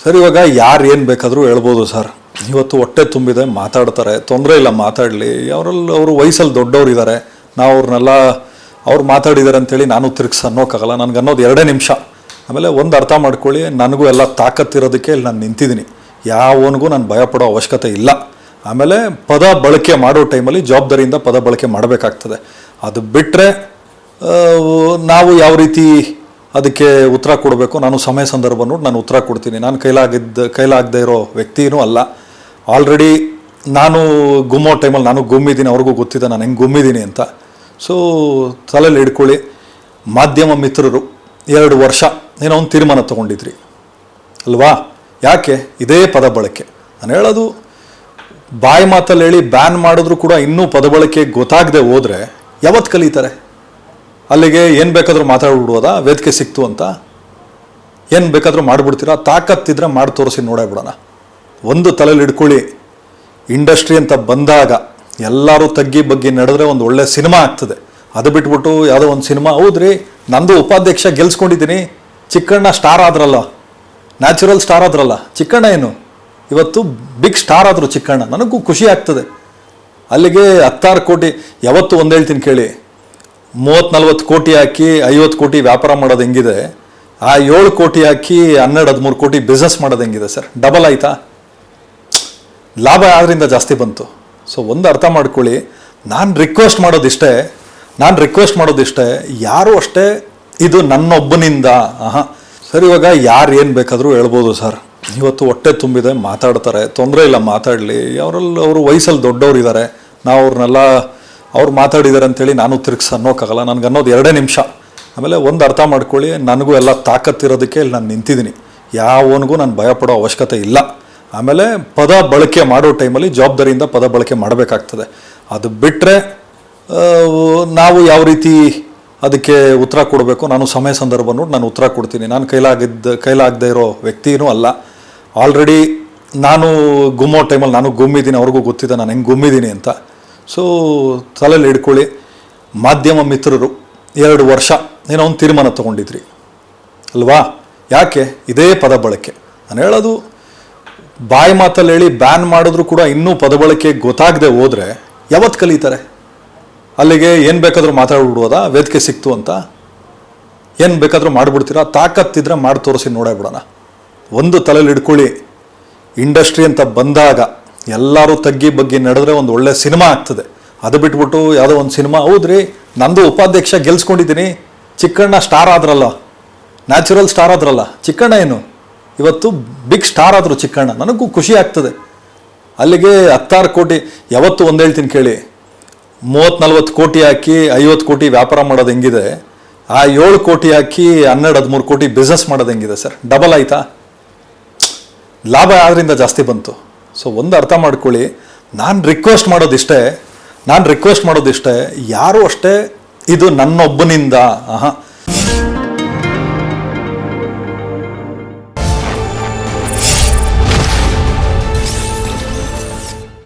Sir, ಇವಾಗ ಯಾರು ಏನು ಬೇಕಾದರೂ ಹೇಳ್ಬೋದು ಸರ್. ಇವತ್ತು ಹೊಟ್ಟೆ ತುಂಬಿದೆ, ಮಾತಾಡ್ತಾರೆ. ತೊಂದರೆ ಇಲ್ಲ, ಮಾತಾಡಲಿ. ಅವರಲ್ಲಿ ಅವರು ವಯಸ್ಸಲ್ಲಿ ದೊಡ್ಡವ್ರು ಇದ್ದಾರೆ ನಾವು ಅವ್ರನ್ನೆಲ್ಲ ಅವ್ರು ಮಾತಾಡಿದ್ದಾರೆ ಅಂತೇಳಿ ನಾನು ತಿರುಗಿಸ್ ಅನ್ನೋಕ್ಕಾಗಲ್ಲ ನನಗೆ ಅನ್ನೋದು ಎರಡೇ ನಿಮಿಷ. ಆಮೇಲೆ ಒಂದು ಅರ್ಥ ಮಾಡ್ಕೊಳ್ಳಿ, ನನಗೂ ಎಲ್ಲ ತಾಕತ್ತಿರೋದಕ್ಕೆ ಇಲ್ಲಿ ನಾನು ನಿಂತಿದ್ದೀನಿ. ಯಾವನಿಗೂ ನಾನು ಭಯಪಡೋ ಅವಶ್ಯಕತೆ ಇಲ್ಲ. ಆಮೇಲೆ ಪದ ಬಳಕೆ ಮಾಡೋ ಟೈಮಲ್ಲಿ ಜವಾಬ್ದಾರಿಯಿಂದ ಪದ ಬಳಕೆ ಮಾಡಬೇಕಾಗ್ತದೆ. ಅದು ಬಿಟ್ಟರೆ ನಾವು ಯಾವ ರೀತಿ ಅದಕ್ಕೆ ಉತ್ತರ ಕೊಡಬೇಕು. ನಾನು ಸಮಯ ಸಂದರ್ಭ ನೋಡಿ ನಾನು ಉತ್ತರ ಕೊಡ್ತೀನಿ. ನಾನು ಕೈಲಾಗಿದ್ದ, ಕೈಲಾಗದೇ ಇರೋ ವ್ಯಕ್ತಿಯೂ ಅಲ್ಲ. ಆಲ್ರೆಡಿ ನಾನು ಗುಮ್ಮೋ ಟೈಮಲ್ಲಿ ನಾನು ಗುಮ್ಮಿದ್ದೀನಿ. ಅವ್ರಿಗೂ ಗೊತ್ತಿದೆ ನಾನು ಹೆಂಗೆ ಗುಮ್ಮಿದ್ದೀನಿ ಅಂತ. ಸೊ ತಲೆಯಲ್ಲಿ ಹಿಡ್ಕೊಳ್ಳಿ. ಮಾಧ್ಯಮ ಮಿತ್ರರು ಎರಡು ವರ್ಷ ಏನೋ ಒಂದು ತೀರ್ಮಾನ ತೊಗೊಂಡಿದ್ರಿ. ಅಲ್ವಾ? ಯಾಕೆ? ಇದೇ ಪದ ಬಳಕೆ. ನಾನು ಹೇಳೋದು, ಬಾಯಿ ಮಾತಲ್ಲಿ ಹೇಳಿ ಬ್ಯಾನ್ ಮಾಡಿದ್ರು ಕೂಡ ಇನ್ನೂ ಪದ ಬಳಕೆ ಗೊತ್ತಾಗದೆ ಹೋದರೆ ಯಾವತ್ತು ಕಲಿತಾರೆ? ಅಲ್ಲಿಗೆ ಏನು ಬೇಕಾದರೂ ಮಾತಾಡ್ಬಿಡ್ಬೋದಾ? ವೇದಿಕೆ ಸಿಕ್ತು ಅಂತ? ಏನು ಬೇಕಾದರೂ ಮಾಡಿಬಿಡ್ತೀರಾ? ತಾಕತ್ತಿದ್ರೆ ಮಾಡಿ ತೋರಿಸಿ ನೋಡೇ ಬಿಡೋಣ. ಒಂದು ತಲೆಯಲ್ಲಿ ಹಿಡ್ಕೊಳ್ಳಿ. ಇಂಡಸ್ಟ್ರಿ ಅಂತ ಬಂದಾಗ ಎಲ್ಲರೂ ತಗ್ಗಿ ಬಗ್ಗಿ ನಡೆದ್ರೆ ಒಂದು ಒಳ್ಳೆ ಸಿನಿಮಾ ಆಗ್ತದೆ. ಅದು ಬಿಟ್ಬಿಟ್ಟು ಯಾವುದೋ ಒಂದು ಸಿನಿಮಾ. ಹೌದ್ರಿ, ನಂದು ಉಪಾಧ್ಯಕ್ಷ ಗೆಲ್ಸ್ಕೊಂಡಿದ್ದೀನಿ. ಚಿಕ್ಕಣ್ಣ ಸ್ಟಾರ್ ಆದ್ರಲ್ಲ. ನ್ಯಾಚುರಲ್ ಸ್ಟಾರ್ ಆದ್ರಲ್ಲ. ಚಿಕ್ಕಣ್ಣ ಏನು? ಇವತ್ತು ಬಿಗ್ ಸ್ಟಾರ್ ಆದರು ಚಿಕ್ಕಣ್ಣ. ನನಗೂ ಖುಷಿ ಆಗ್ತದೆ. ಅಲ್ಲಿಗೆ ಹತ್ತಾರು ಕೋಟಿ, ಯಾವತ್ತು ಒಂದು ಹೇಳ್ತೀನಿ ಕೇಳಿ. ಮೂವತ್ತು ನಲ್ವತ್ತು ಕೋಟಿ ಹಾಕಿ ಐವತ್ತು ಕೋಟಿ ವ್ಯಾಪಾರ ಮಾಡೋದು ಹೆಂಗಿದೆ? ಆ ಏಳು ಕೋಟಿ ಹಾಕಿ ಹನ್ನೆರಡು, ಹದಿಮೂರು ಕೋಟಿ ಬಿಸ್ನೆಸ್ ಮಾಡೋದು ಹೆಂಗಿದೆ ಸರ್? ಡಬಲ್ ಆಯ್ತಾ? ಲಾಭ ಆದ್ರಿಂದ ಜಾಸ್ತಿ ಬಂತು? ಸೊ ಒಂದು ಅರ್ಥ ಮಾಡ್ಕೊಳ್ಳಿ. ನಾನು ರಿಕ್ವೆಸ್ಟ್ ಮಾಡೋದಿಷ್ಟೇ, ನಾನು ರಿಕ್ವೆಸ್ಟ್ ಮಾಡೋದಿಷ್ಟೇ, ಯಾರು ಅಷ್ಟೇ ಇದು ನನ್ನೊಬ್ಬನಿಂದ. ಆಹಾ. ಸರ್, ಇವಾಗ ಯಾರು ಏನು ಬೇಕಾದರೂ ಹೇಳ್ಬೋದು ಸರ್. ಇವತ್ತು ಹೊಟ್ಟೆ ತುಂಬಿದೆ, ಮಾತಾಡ್ತಾರೆ. ತೊಂದರೆ ಇಲ್ಲ, ಮಾತಾಡಲಿ. ಅವರಲ್ಲಿ ಅವರು ವಯಸ್ಸಲ್ಲಿ ದೊಡ್ಡವ್ರು ಇದ್ದಾರೆ ನಾವು ಅವ್ರನ್ನೆಲ್ಲ ಅವ್ರು ಮಾತಾಡಿದ್ದಾರೆ ಅಂತೇಳಿ ನಾನು ತಿರುಗಿಸ್ ಅನ್ನೋಕ್ಕಾಗಲ್ಲ. ನನಗೆ ಅನ್ನೋದು ಎರಡೇ ನಿಮಿಷ. ಆಮೇಲೆ ಒಂದು ಅರ್ಥ ಮಾಡ್ಕೊಳ್ಳಿ, ನನಗೂ ಎಲ್ಲ ತಾಕತ್ತಿರೋದಕ್ಕೆ ಇಲ್ಲಿ ನಾನು ನಿಂತಿದ್ದೀನಿ. ಯಾವನಿಗೂ ನಾನು ಭಯಪಡೋ ಅವಶ್ಯಕತೆ ಇಲ್ಲ. ಆಮೇಲೆ ಪದ ಬಳಕೆ ಮಾಡೋ ಟೈಮಲ್ಲಿ ಜವಾಬ್ದಾರಿಯಿಂದ ಪದ ಬಳಕೆ ಮಾಡಬೇಕಾಗ್ತದೆ. ಅದು ಬಿಟ್ಟರೆ ನಾವು ಯಾವ ರೀತಿ ಅದಕ್ಕೆ ಉತ್ತರ ಕೊಡಬೇಕು? ನಾನು ಸಮಯ ಸಂದರ್ಭ ನೋಡಿ ನಾನು ಉತ್ತರ ಕೊಡ್ತೀನಿ. ನಾನು ಕೈಲಾಗಿದ್ದ, ಕೈಲಾಗದೇ ಇರೋ ವ್ಯಕ್ತಿಯೂ ಅಲ್ಲ. ಆಲ್ರೆಡಿ ನಾನು ಗುಮ್ಮೋ ಟೈಮಲ್ಲಿ ನಾನು ಗುಮ್ಮಿದ್ದೀನಿ, ಅವ್ರಿಗೂ ಗೊತ್ತಿದೆ ನಾನು ಹೆಂಗೆ ಗುಮ್ಮಿದ್ದೀನಿ ಅಂತ. ಸೊ ತಲೆಯಲ್ಲಿ ಹಿಡ್ಕೊಳ್ಳಿ. ಮಾಧ್ಯಮ ಮಿತ್ರರು, ಎರಡು ವರ್ಷ ಏನೋ ಒಂದು ತೀರ್ಮಾನ ತೊಗೊಂಡಿದ್ರಿ. ಅಲ್ವಾ? ಯಾಕೆ? ಇದೇ ಪದ ಬಳಕೆ. ನಾನು ಹೇಳೋದು, ಬಾಯಿ ಮಾತಲ್ಲಿ ಹೇಳಿ ಬ್ಯಾನ್ ಮಾಡಿದ್ರು ಕೂಡ ಇನ್ನೂ ಪದ ಬಳಕೆ ಗೊತ್ತಾಗದೆ ಹೋದರೆ ಯಾವತ್ತು ಕಲಿತಾರೆ? ಅಲ್ಲಿಗೆ ಏನು ಬೇಕಾದರೂ ಮಾತಾಡ್ಬಿಡ್ಬೋದಾ? ವೇದಿಕೆ ಸಿಕ್ತು ಅಂತ? ಏನು ಬೇಕಾದರೂ ಮಾಡಿಬಿಡ್ತೀರಾ? ತಾಕತ್ತಿದ್ರೆ ಮಾಡಿ ತೋರಿಸಿ ನೋಡೇ ಬಿಡೋಣ. ಒಂದು ತಲೆಯಲ್ಲಿ ಹಿಡ್ಕೊಳ್ಳಿ. ಇಂಡಸ್ಟ್ರಿ ಅಂತ ಬಂದಾಗ ಎಲ್ಲರೂ ತಗ್ಗಿ ಬಗ್ಗಿ ನಡೆದ್ರೆ ಒಂದು ಒಳ್ಳೆ ಸಿನಿಮಾ ಆಗ್ತದೆ. ಅದು ಬಿಟ್ಬಿಟ್ಟು ಯಾವುದೋ ಒಂದು ಸಿನಿಮಾ, ಹೌದ್ರಿ, ನಂದು ಉಪಾಧ್ಯಕ್ಷ ಗೆಲ್ಸ್ಕೊಂಡಿದ್ದೀನಿ ಚಿಕ್ಕಣ್ಣ ಸ್ಟಾರ್ ಆದ್ರಲ್ಲ, ನ್ಯಾಚುರಲ್ ಸ್ಟಾರ್ ಆದ್ರಲ್ಲ, ಚಿಕ್ಕಣ್ಣ ಏನು? ಇವತ್ತು ಬಿಗ್ ಸ್ಟಾರ್ ಆದರು ಚಿಕ್ಕಣ್ಣ, ನನಗೂ ಖುಷಿ ಆಗ್ತದೆ. ಅಲ್ಲಿಗೆ ಹತ್ತಾರು ಕೋಟಿ, ಯಾವತ್ತು ಒಂದು ಹೇಳ್ತೀನಿ ಕೇಳಿ ಮೂವತ್ತು ನಲ್ವತ್ತು ಕೋಟಿ ಹಾಕಿ ಐವತ್ತು ಕೋಟಿ ವ್ಯಾಪಾರ ಮಾಡೋದು ಹೆಂಗಿದೆ? ಆ ಏಳು ಕೋಟಿ ಹಾಕಿ ಹನ್ನೆರಡು, ಹದಿಮೂರು ಕೋಟಿ ಬಿಸ್ನೆಸ್ ಮಾಡೋದು ಹೆಂಗಿದೆ ಸರ್? ಡಬಲ್ ಆಯಿತಾ? ಲಾಭ ಆದ್ರಿಂದ ಜಾಸ್ತಿ ಬಂತು? ಸೊ ಒಂದು ಅರ್ಥ ಮಾಡ್ಕೊಳ್ಳಿ. ನಾನು ರಿಕ್ವೆಸ್ಟ್ ಮಾಡೋದಿಷ್ಟೇ, ನಾನು ರಿಕ್ವೆಸ್ಟ್ ಮಾಡೋದಿಷ್ಟೇ, ಯಾರು ಅಷ್ಟೇ, ಇದು ನನ್ನೊಬ್ಬನಿಂದ. ಆಹಾ.